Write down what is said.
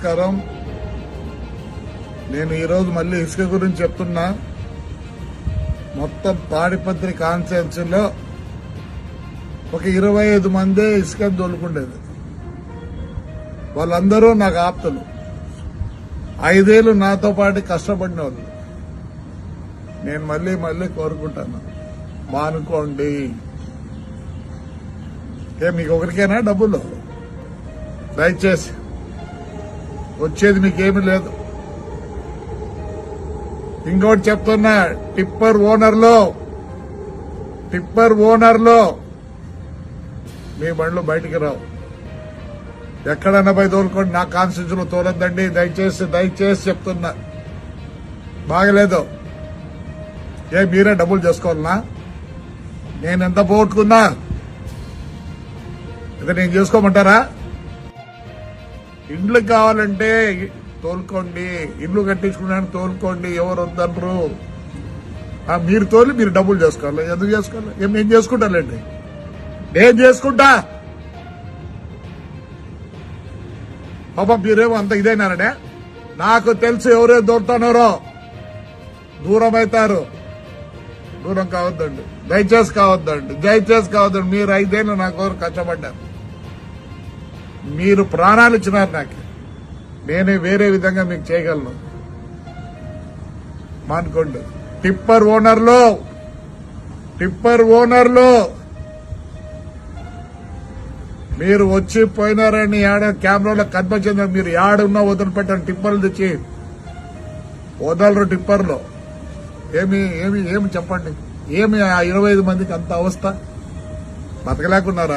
నమస్కారం. నేను ఈరోజు మళ్ళీ ఇసుక గురించి చెప్తున్నా. మొత్తం తాడిపత్రి కాన్స్టిట్యున్సీలో ఒక ఇరవై ఐదు మందే ఇసుక దొలుకుండేది వాళ్ళందరూ నాకు ఆప్తులు. ఐదేళ్ళు నాతో పాటు కష్టపడిన వాళ్ళు. నేను మళ్ళీ మళ్ళీ కోరుకుంటాను. మానుకోండి. ఏ మీకు ఒకరికేనా డబ్బులు? దయచేసి. వచ్చేది మీకేమీ లేదు. ఇంకోటి చెప్తున్నా టిప్పర్ ఓనర్లో టిప్పర్ ఓనర్లో మీ బండ్లు బయటికి రావు. ఎక్కడన్నా పోయి తోలుకోండి నా కాన్స్టిట్యూన్సీలో తోలొద్దండి దయచేసి దయచేసి చెప్తున్నా. బాగలేదు. ఏ మీరే డబ్బులు చేసుకోవాలనా? నేను ఎంత పోగొట్టుకున్నా? ఇక నేను చేసుకోమంటారా? ఇండ్లు కావాలంటే తోలుకోండి. ఇల్లు కట్టించుకున్నాను తోలుకోండి. ఎవరు వద్దనరు. మీరు తోలి మీరు డబ్బులు చేసుకోవాలి. ఎందుకు చేసుకోవాలి? ఏం నేను చేసుకుంటానండి నేను చేసుకుంటా? పాప మీరేమో అంత ఇదైనారనే? నాకు తెలుసు ఎవరే దొరుకుతున్నారో దూరం అవుతారు. దూరం కావద్దండి. దయచేసి కావద్దండి. దయచేసి కావద్దండి. మీరు ఐదేళ్ళు నా కోరు కష్టపడ్డారు. మీరు ప్రాణాలు ఇచ్చినారు నాకు. నేనే వేరే విధంగా మీకు చేయగలను. మానుకోండి. టిప్పర్ ఓనర్లో టిప్పర్ ఓనర్లో మీరు వచ్చి పోయినారని యాడ కెమెరాలో కనిపించింది మీరు యాడున్నా వదిలిపెట్టండి టిప్పర్లు తెచ్చి. వదలరు టిప్పర్లో. ఏమి ఏమి ఏమి చెప్పండి? ఏమి ఆ ఇరవై ఐదు మందికి అంత అవస్థ? బతకలేకున్నారా?